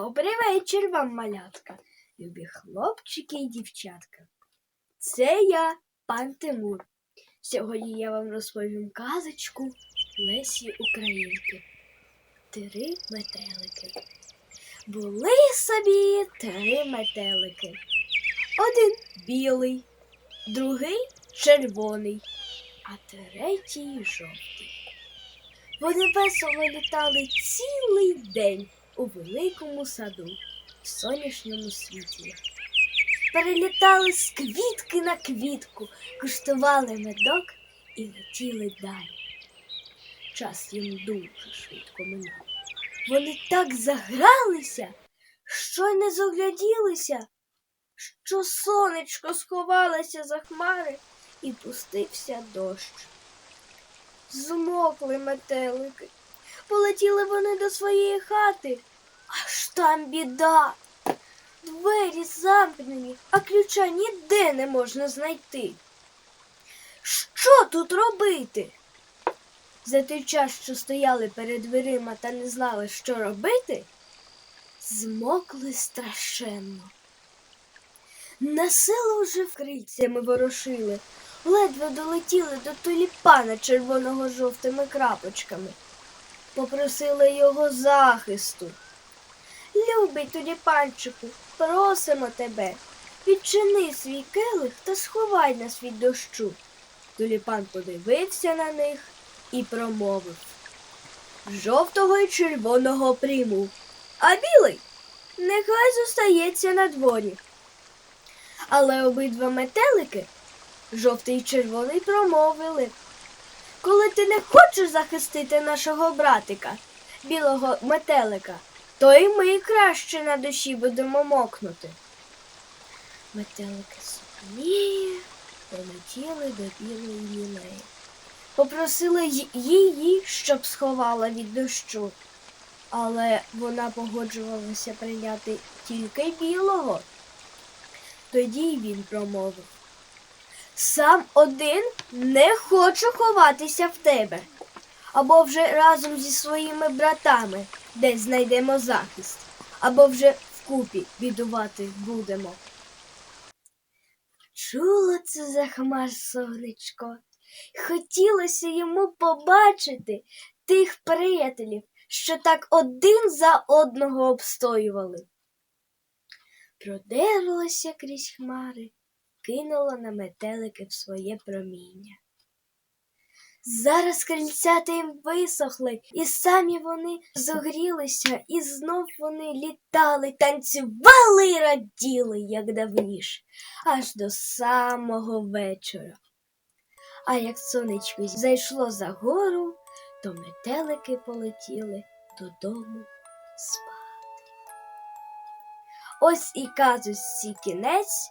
вечір вам, малятка, любі хлопчики і дівчатка. Це я, пан Тимур. Сьогодні я вам розповім казочку Лесі Українки. Три метелики. Були собі три метелики. Один білий, другий червоний, а третій жовтий. Вони весело літали цілий день у великому саду в сонячному світлі. Перелітали з квітки на квітку, куштували медок і летіли далі. Час їм дуже швидко минув. Вони так загралися, що й не зогляділися, що сонечко сховалося за хмари і пустився дощ. Змокли метелики. Полетіли вони до своєї хати. Аж там біда. Двері замкнені, а ключа ніде не можна знайти. Що тут робити? За той час, що стояли перед дверима та не знали, що робити, змокли страшенно. На село вже крильцями ворошили, ледве долетіли до туліпана червоного жовтими крапочками. Попросили його захисту. Любий туліпанчику, просимо тебе, відчини свій келих та сховай нас від дощу. Туліпан подивився на них і промовив Жовтого і червоного прийму, а білий нехай зостається на дворі. Але обидва метелики, жовтий і червоний, промовили Коли ти не хочеш захистити нашого братика, білого метелика, то й ми краще на душі будемо мокнути. Метелики сумні полетіли до білої лілеї. Попросили її, щоб сховала від дощу, але вона погоджувалася прийняти тільки білого. Тоді він промовив Сам один не хочу ховатися в тебе, або вже разом зі своїми братами десь знайдемо захист, або вже вкупі бідувати будемо. Чуло це за хмар сонечко. Хотілося йому побачити тих приятелів, що так один за одного обстоювали. Продерлося крізь хмари, кинуло на метелики в своє проміння. Зараз крильцята їм висохли, і самі вони зогрілися, і знов вони літали, танцювали і раділи, як давніше, аж до самого вечора. А як сонечко зайшло за гору, то метелики полетіли додому спати. Ось і казусі кінець,